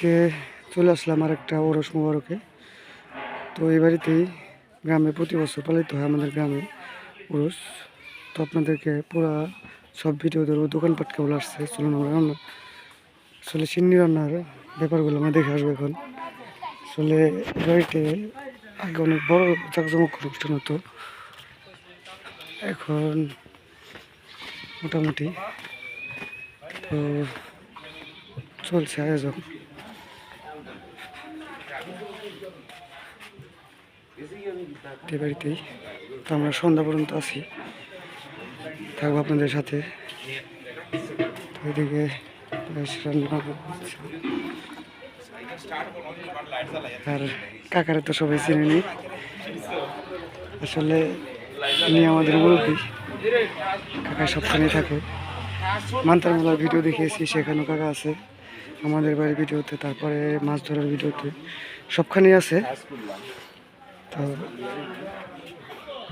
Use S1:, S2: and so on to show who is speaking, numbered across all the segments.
S1: আজকে চলে আসলাম আর একটা ওরস মুবারকে। তো এই বাড়িতেই গ্রামে প্রতি বছর পালিত হয় আমাদের গ্রামে ওরস। তো আপনাদেরকে পুরা সব ভিডিও ধরবো, দোকানপাট কেবল আসছে, চলুন আমরা রান্না আসলে সিন্নি রান্নার ব্যাপারগুলো আমরা দেখে আসব এখন। আসলে বাড়িতে আগে অনেক বড় জাকজমক অনুষ্ঠান হতো। এখন মোটামুটি তো চলছে আয়োজন। বাড়িতেই তো আমরা সন্ধ্যা পর্যন্ত আছি। থাকব আপনাদের সাথে। এদিকে। আর কাকারে তো সবাই চিনে নি আসলে ইনি আমাদের মুরব্বী। কাকা সবখানে থাকে। মান্তার মেলার ভিডিও দেখিয়েছি, সেখানেও কাকা আছে। আমাদের বাড়ির ভিডিওতে, তারপরে মাছ ধরার ভিডিওতে সবখানেই আছে। তো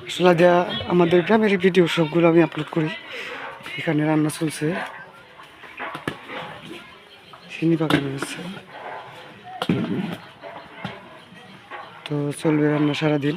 S1: আসলে দেয়া আমাদের গ্রামের ভিডিও সবগুলো আমি আপলোড করি। এখানে রান্না চলছে। চিনি পাকানো হচ্ছে তো চলবে রান্না সারাদিন।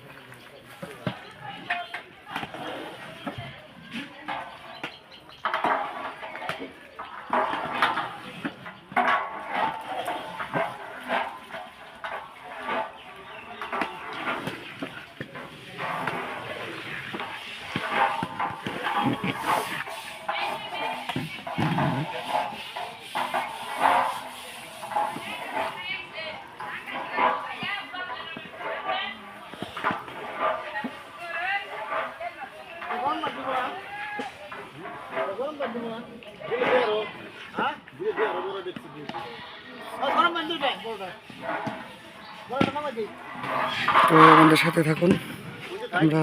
S1: তো আমাদের সাথে থাকুন, আমরা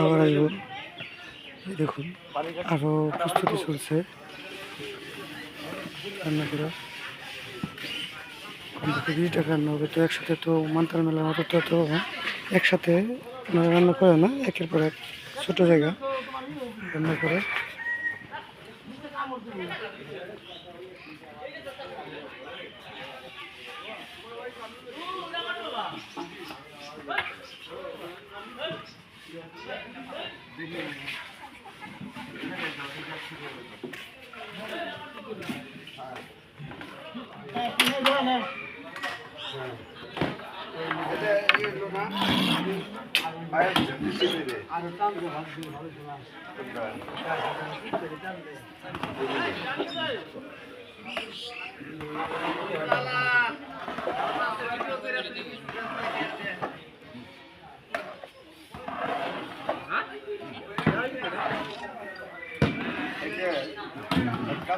S1: আবার আসব দেখুন আরও প্রস্তুতি চলছে। রান্না করা। টাকা রান্না হবে, তো একসাথে তো মান্তার মেলার মতো তো তো একসাথে রান্না করে না, একের পর এক, ছোটো জায়গা। রান্না করে। É, melhor, né?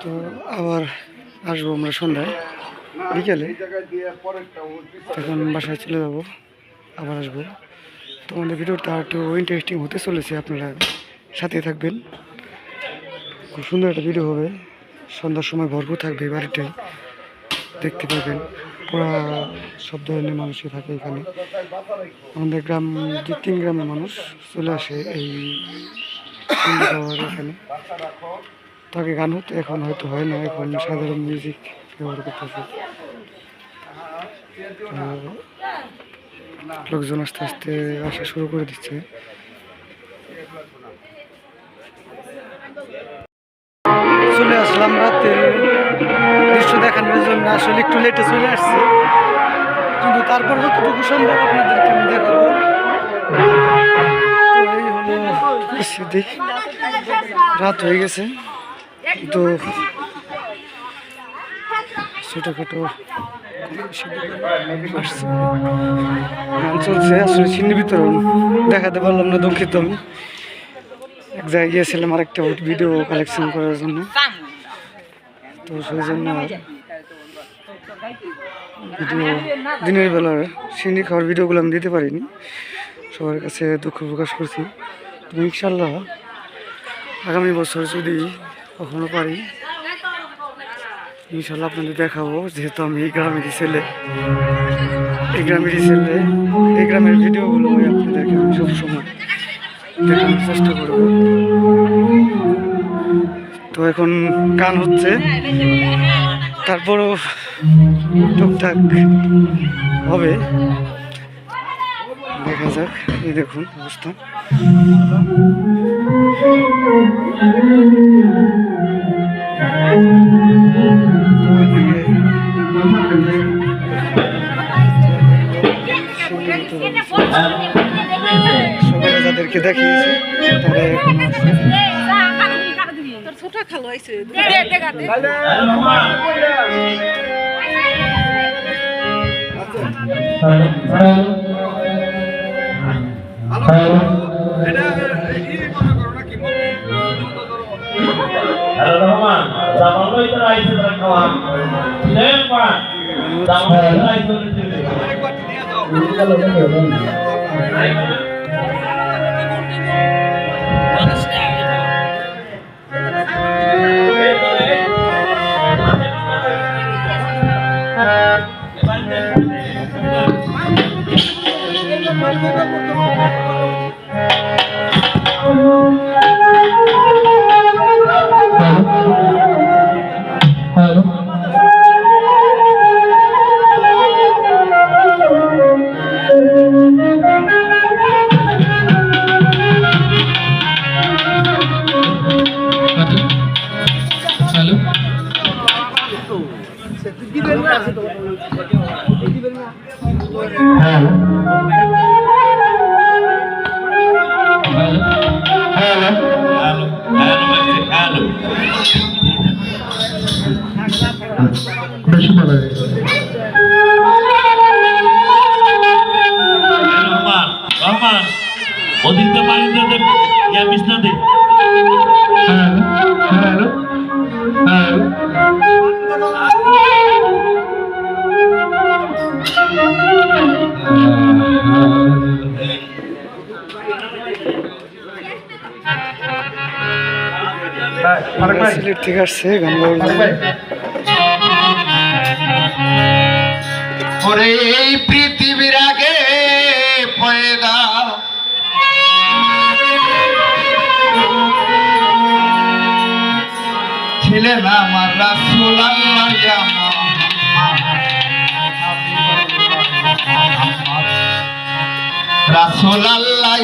S1: তো আবার আসব আমরা সন্ধ্যায়। বিকেলে এখন বাসায় চলে যাব আবার আসব। তো আমাদের ভিডিওটা একটু ইন্টারেস্টিং হতে চলেছে আপনারা সাথে থাকবেন। খুব সুন্দর একটা ভিডিও হবে সন্ধ্যার সময় ভরপুর থাকবে বাড়িটাই দেখতে পাবেন পুরা সব ধরনের মানুষই থাকে এখানে। আমাদের গ্রাম দু তিন গ্রামের মানুষ চলে আসে এই এখানে। তো আগে গান হতো এখন হয়তো হয় না এখন সাধারণ মিউজিক লোকজন আস্তে আস্তে আসা শুরু করে দিচ্ছে। চলে আসলাম রাতে দৃশ্য দেখানোর জন্য। আসলে একটু লেটে চলে আসছে। কিন্তু তারপর যতটুকু সম্ভব আপনাদেরকে আমি দেখাবো। রাত হয়ে গেছে। তো ছোটোখাটো চলছে, আসলে চিনি বিতরণ দেখাতে পারলাম না দুঃখিত আমি। এক জায়গায় গিয়েছিলাম, আরেকটা ভিডিও কালেকশন করার জন্য। তো সেই জন্য ভিডিও দিনের বেলার সিন্নি খাওয়ার ভিডিওগুলো আমি দিতে পারিনি। সবার কাছে দুঃখ প্রকাশ করছি। তো ইনশাল্লাহ আগামী বছর যদি কখনো পারি ইনশাল্লাহ আপনাদের দেখাবো, যেহেতু আমি এই গ্রামেরই ছেলে। এই গ্রামেরই ছেলে, এই গ্রামের ভিডিওগুলো আমি আপনাদেরকে আমি সবসময় দেখানোর চেষ্টা করব। তো এখন গান হচ্ছে, তারপরও টুকটাক হবে। দেখা যাক, এই দেখুন অবস্থা। সকালে যাদেরকে দেখিয়েছি তারা এখন
S2: ছোট খালো
S3: itu rai
S1: সিলেট থেকে আসছে গান
S4: ওরে এই পৃথিবীর আগে পয়দা। ছিলেন আমার রাসুল। রাসুল আল্লাহ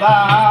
S4: তার